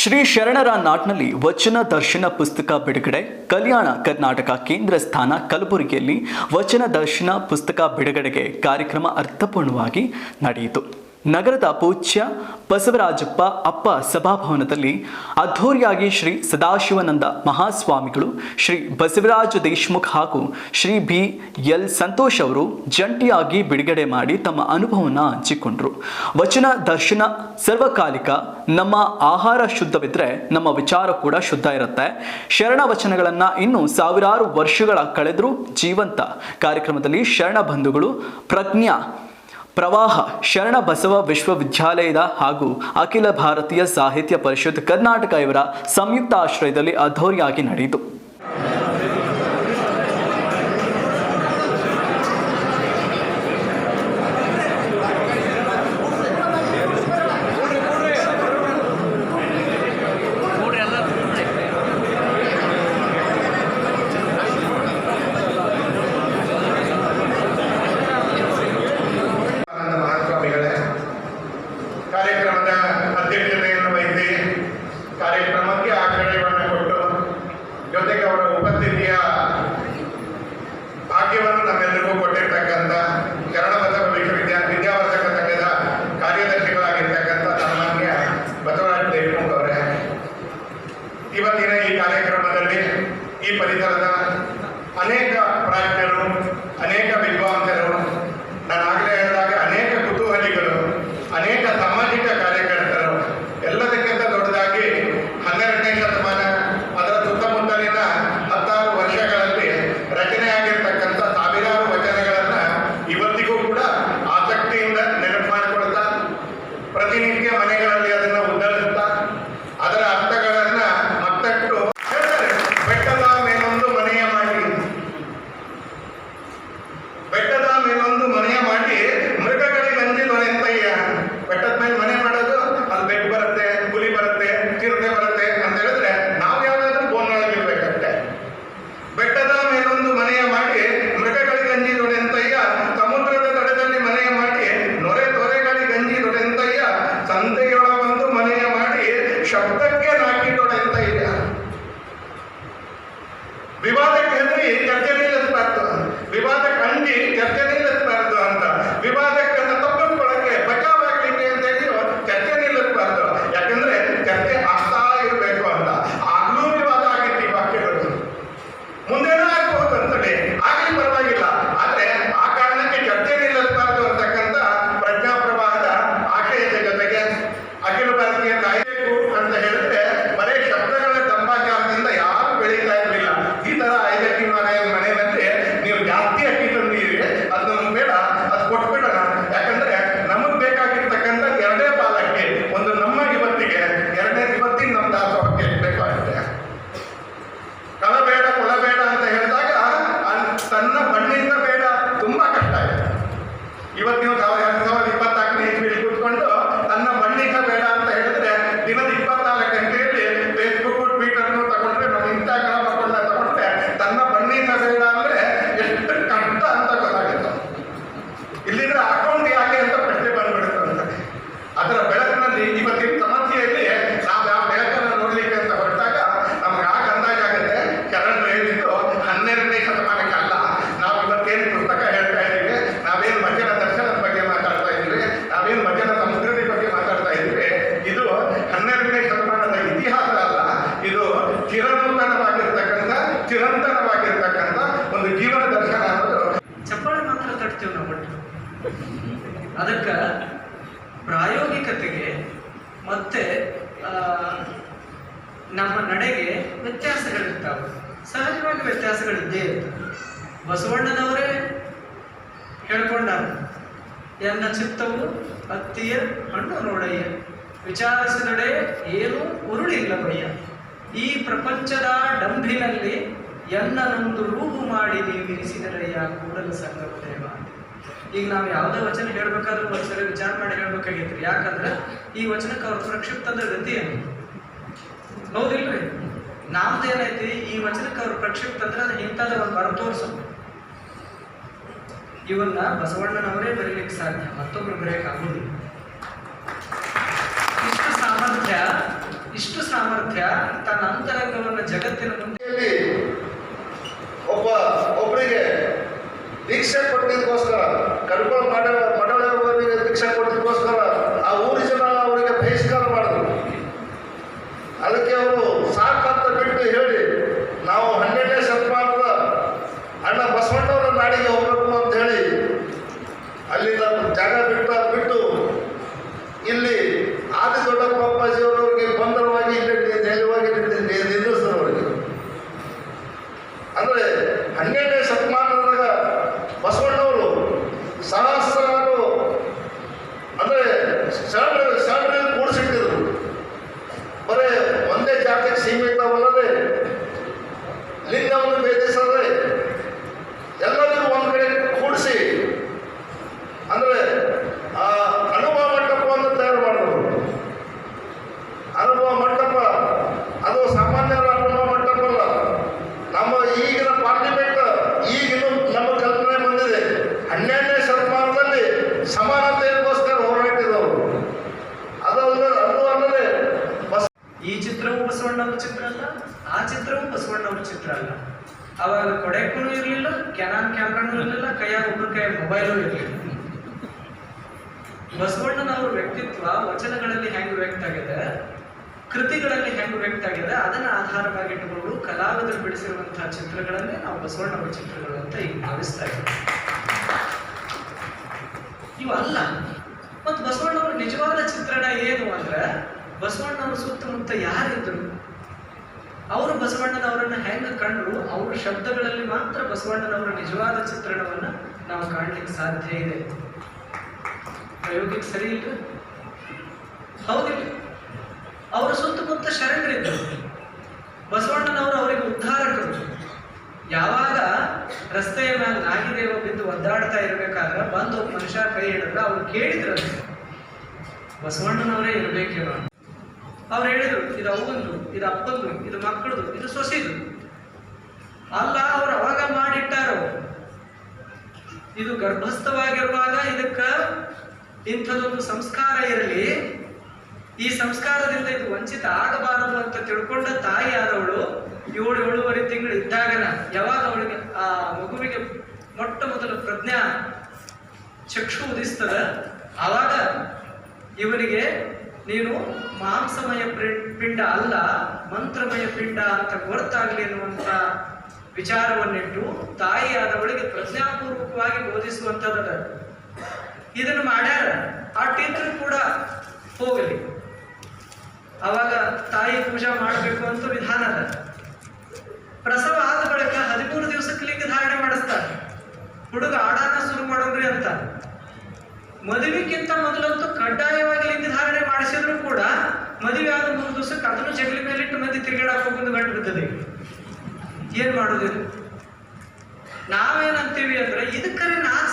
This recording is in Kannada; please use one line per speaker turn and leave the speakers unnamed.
ಶ್ರೀ ಶರಣರ ನಾಟ್ನಲ್ಲಿ ವಚನ ದರ್ಶನ ಪುಸ್ತಕ ಬಿಡುಗಡೆ, ಕಲ್ಯಾಣ ಕರ್ನಾಟಕ ಕೇಂದ್ರ ಸ್ಥಾನ ಕಲಬುರಗಿಯಲ್ಲಿ ವಚನ ದರ್ಶನ ಪುಸ್ತಕ ಬಿಡುಗಡೆಗೆ ಕಾರ್ಯಕ್ರಮ ಅರ್ಥಪೂರ್ಣವಾಗಿ ನಡೆಯಿತು. ನಗರದ ಪೂಜ್ಯ ಬಸವರಾಜಪ್ಪ ಅಪ್ಪ ಸಭಾಭವನದಲ್ಲಿ ಅದ್ಧೂರಿಯಾಗಿ ಶ್ರೀ ಸದಾಶಿವನಂದ ಮಹಾಸ್ವಾಮಿಗಳು, ಶ್ರೀ ಬಸವರಾಜ ದೇಶ್ಮುಖ್ ಹಾಗೂ ಶ್ರೀ ಬಿ ಎಲ್ ಸಂತೋಷ್ ಅವರು ಜಂಟಿಯಾಗಿ ಬಿಡುಗಡೆ ಮಾಡಿ ತಮ್ಮ ಅನುಭವನ ಹಂಚಿಕೊಂಡರು. ವಚನ, ದರ್ಶನ, ಸರ್ವಕಾಲಿಕ, ನಮ್ಮ ಆಹಾರ ಶುದ್ಧವಿದ್ರೆ ನಮ್ಮ ವಿಚಾರ ಕೂಡ ಶುದ್ಧ ಇರುತ್ತೆ. ಶರಣ ವಚನಗಳನ್ನು ಇನ್ನು ಸಾವಿರಾರು ವರ್ಷಗಳ ಕಳೆದರೂ ಜೀವಂತ. ಕಾರ್ಯಕ್ರಮದಲ್ಲಿ ಶರಣ ಬಂಧುಗಳು, ಪ್ರಜ್ಞಾ ಪ್ರವಾಹ, ಶರಣ ಬಸವ ವಿಶ್ವವಿದ್ಯಾಲಯದ ಹಾಗೂ ಅಖಿಲ ಭಾರತೀಯ ಸಾಹಿತ್ಯ ಪರಿಷತ್ ಕರ್ನಾಟಕ ಇವರ ಸಂಯುಕ್ತ ಆಶ್ರಯದಲ್ಲಿ ಅದ್ಧೂರಿಯಾಗಿ ನಡೆಯಿತು.
ಉಪಸ್ಥಿತಿಯ ಭಾಗ್ಯವನ್ನು ನಮ್ಮೆಲ್ಲರಿಗೂ ಕೊಟ್ಟಿರ್ತಕ್ಕಂಥ ಶರಣಬಸವ ವಿಶ್ವವಿದ್ಯಾಲಯ ವಿದ್ಯಾವರ್ಧಕ ಸಂಘದ ಕಾರ್ಯದರ್ಶಿಗಳಾಗಿರ್ತಕ್ಕಂಥ ಸನ್ಮಾನ್ಯ ಬಸವರಾಜ ದೇಶಮುಖ್ ಅವರೇ, ಇವತ್ತಿನ ಈ ಕಾರ್ಯಕ್ರಮದಲ್ಲಿ ಈ ಪರಿಸರದ ಅನೇಕ ಪ್ರಾಜ್ಞರು, ಅನೇಕ
ಅದಕ್ಕೆ ಪ್ರಾಯೋಗಿಕತೆಗೆ ಮತ್ತೆ ನಮ್ಮ ನಡೆಗೆ ವ್ಯತ್ಯಾಸಗಳಿರ್ತಾವೆ. ಸಹಜವಾಗಿ ವ್ಯತ್ಯಾಸಗಳಿದ್ದೇ ಇರ್ತವೆ. ಬಸವಣ್ಣನವರೇ ಹೇಳ್ಕೊಂಡ ಎನ್ನ ಚಿತ್ತವು ಅತ್ತಿಯ ಹಣ್ಣು ನೋಡಯ್ಯ. ವಿಚಾರಿಸಿದಡೆ ಏನೂ ಉರುಳಿಲ್ಲ ಬಯ್ಯ. ಈ ಪ್ರಪಂಚದ ಡಂಭಿನಲ್ಲಿ ಎನ್ನನೊಂದು ರೂಪು ಮಾಡಿ ನೀವಿರಿಸಿದರಯ್ಯ ಕೂಡಲ ಸಂಗಮ ದೇವ ಈಗ ನಾವು ಯಾವುದೇ ವಚನ ಹೇಳ್ಬೇಕಾದ್ರೂ ಒಂದ್ಸರಿ ವಿಚಾರ ಮಾಡಿ ಹೇಳ್ಬೇಕಾಗಿತ್ತು. ಯಾಕಂದ್ರೆ ಈ ವಚನಕ್ಕೆ ಅವ್ರ ಪ್ರಕ್ಷಿಪ್ತದ ಗತಿ ಏನು? ಹೌದಿಲ್ರಿ ನಮ್ದು ಏನೈತಿ, ಈ ವಚನಕ್ಕೆ ಅವ್ರ ಪ್ರಕ್ಷಿಪ್ತ ಅಂದ್ರೆ ಅದು ಇಂಥದ ಒಂದು ಬರ ತೋರಿಸ ಇವನ್ನ ಬಸವಣ್ಣನವರೇ ಬರೀಲಿಕ್ಕೆ ಸಾಧ್ಯ, ಮತ್ತೊಬ್ರು ಬರೆಯಕ್ಕೆ ಆಗುದಿಲ್ಲ. ಇಷ್ಟು ಸಾಮರ್ಥ್ಯ ಇಷ್ಟು ಸಾಮರ್ಥ್ಯ, ತನ್ನ ಅಂತರಂಗವನ್ನು ಜಗತ್ತಿನ ಮುಂದೆ
ಒಬ್ಬ ಒಬ್ಬರಿಗೆ ದೀಕ್ಷೆ ಕೊಟ್ಟಿದ್ದಕ್ಕೋಸ್ಕರ ಕಡ್ಕೊಳ
ಅವಾಗ ಕೊಡೆಕ್ಕೂ ಇರಲಿಲ್ಲ ಕ್ಯಾನಾನ್ ಕ್ಯಾಮ್ರಾನು ಇರಲಿಲ್ಲ, ಕೈಯಾಗ ಒಬ್ಬರ ಕೈ ಮೊಬೈಲು ಇರಲಿಲ್ಲ. ಬಸವಣ್ಣನ ಬಸವಣ್ಣನವರ ವ್ಯಕ್ತಿತ್ವ ವಚನಗಳಲ್ಲಿ ಹೆಂಗ್ ವ್ಯಕ್ತ ಆಗಿದೆ, ಕೃತಿಗಳಲ್ಲಿ ಹೆಂಗ್ ವ್ಯಕ್ತ ಆಗಿದೆ, ಅದನ್ನ ಆಧಾರವಾಗಿ ಇಟ್ಟುಕೊಂಡು ಕಲಾವಿದರು ಬಿಡಿಸಿರುವಂತಹ ಚಿತ್ರಗಳನ್ನೇ ನಾವು ಬಸವಣ್ಣವರ ಚಿತ್ರಗಳು ಅಂತ ಈಗ ಭಾವಿಸ್ತಾ ಇದ್ದೀವಿ. ಇವಲ್ಲ ಮತ್ತು ಬಸವಣ್ಣವರ ನಿಜವಾದ ಚಿತ್ರಣ ಏನು ಅಂದ್ರೆ, ಬಸವಣ್ಣವರ ಸುತ್ತಮುತ್ತ ಯಾರಿದ್ರು ಅವರು ಬಸವಣ್ಣನವರನ್ನ ಹೆಂಗೆ ಕಂಡ್ರು, ಅವ್ರ ಶಬ್ದಗಳಲ್ಲಿ ಮಾತ್ರ ಬಸವಣ್ಣನವರ ನಿಜವಾದ ಚಿತ್ರಣವನ್ನ ನಾವು ಕಾಣ್ಲಿಕ್ಕೆ ಸಾಧ್ಯ ಇದೆ. ಪ್ರಯೋಗಕ್ಕೆ ಸರಿ ಇಲ್ಲ ಹೌದಿಲ್ಲ. ಅವರ ಸುತ್ತಮುತ್ತ ಶರಣರಿದ್ದರು ಬಸವಣ್ಣನವರು ಅವರಿಗೆ ಉದ್ಧಾರಕರು ಯಾವಾಗ ರಸ್ತೆಯ ಮೇಲೆ ನಾಗಿದೇವ ಬಿದ್ದು ಒದ್ದಾಡ್ತಾ ಇರಬೇಕಾದ್ರೆ ಬಂದು ಮನುಷ್ಯ ಕೈ ಹಿಡಿದ್ರೆ ಅವ್ರು ಕೇಳಿದ್ರು ಬಸವಣ್ಣನವರೇ ಇರಬೇಕೇನೋ. ಅವ್ರು ಹೇಳಿದರು, ಇದು ಅವ್ವಂದು, ಇದು ಅಪ್ಪಂದು, ಇದು ಮಕ್ಕಳದು, ಇದು ಸೊಸೆದು. ಅಲ್ಲ, ಅವ್ರು ಅವಾಗ ಮಾಡಿಟ್ಟಾರ? ಇದು ಗರ್ಭಸ್ಥವಾಗಿರುವಾಗ ಇದಕ್ಕ ಇಂಥದೊಂದು ಸಂಸ್ಕಾರ ಇರಲಿ. ಈ ಸಂಸ್ಕಾರದಿಂದ ಇದು ವಂಚಿತ ಆಗಬಾರದು ಅಂತ ತಿಳ್ಕೊಂಡ ತಾಯಿ ಆದವಳು ಏಳು, ಏಳುವರೆ ತಿಂಗಳು ಇದ್ದಾಗನ ಯಾವಾಗ ಅವಳಿಗೆ ಆ ಮಗುವಿಗೆ ಮೊಟ್ಟ ಮೊದಲ ಪ್ರಜ್ಞಾ ಚಕ್ಷು ಉದಿಸ್ತದ? ಆವಾಗ ಇವನಿಗೆ ನೀನು ಮಾಂಸಮಯ ಪಿಂಡ ಅಲ್ಲ, ಮಂತ್ರಮಯ ಪಿಂಡ ಅಂತ ಗೊತ್ತಾಗಲಿ ಅನ್ನುವಂಥ ವಿಚಾರವನ್ನಿಟ್ಟು ತಾಯಿಯಾದವಳಿಗೆ ಪ್ರಜ್ಞಾಪೂರ್ವಕವಾಗಿ ಬೋಧಿಸುವಂಥದ್ದು ಇದನ್ನು ಮಾಡ್ಯಾರ. ಆ ಟೀಚರ್ ಕೂಡ ಹೋಗಲಿ. ಅವಾಗ ತಾಯಿ ಪೂಜಾ ಮಾಡಬೇಕು ಅಂತ ವಿಧಾನ ಅದ. ಪ್ರಸವ ಆದ ಬಳಿಕ ಹದಿಮೂರು ದಿವಸಕ್ಕೆ ಲಿಂಗ ಧಾರಣೆ ಮಾಡಿಸ್ತಾರೆ. ಹುಡುಗ ಆಡಾನ ಶುರು ಮಾಡೋಗ್ರಿ ಅಂತ. ಮದುವೆಗಿಂತ ಮೊದಲಂತೂ ಕಡ್ಡಾಯವಾಗಿ ಲಿಂಗ ಧಾರಣೆ ಮಾಡಿಸಿದ್ರು ಕೂಡ ಮದುವೆ ಆದ ಮೂರು ದಿವಸಕ್ಕೆ ಅದನ್ನು ಜಗಲಿ ಮೇಲಿಟ್ಟು ಮಂದಿ ತಿರುಗಾಡಕ್ಕೆ ಹೋಗೋದು ಗಂಟು ಬಿದ್ದದೆ ಏನ್ ಮಾಡೋದು? ನಾವೇನಂತೀವಿ ಅಂದ್ರೆ ಇದಕ್ಕರೆ ನಾಚ್ರಿ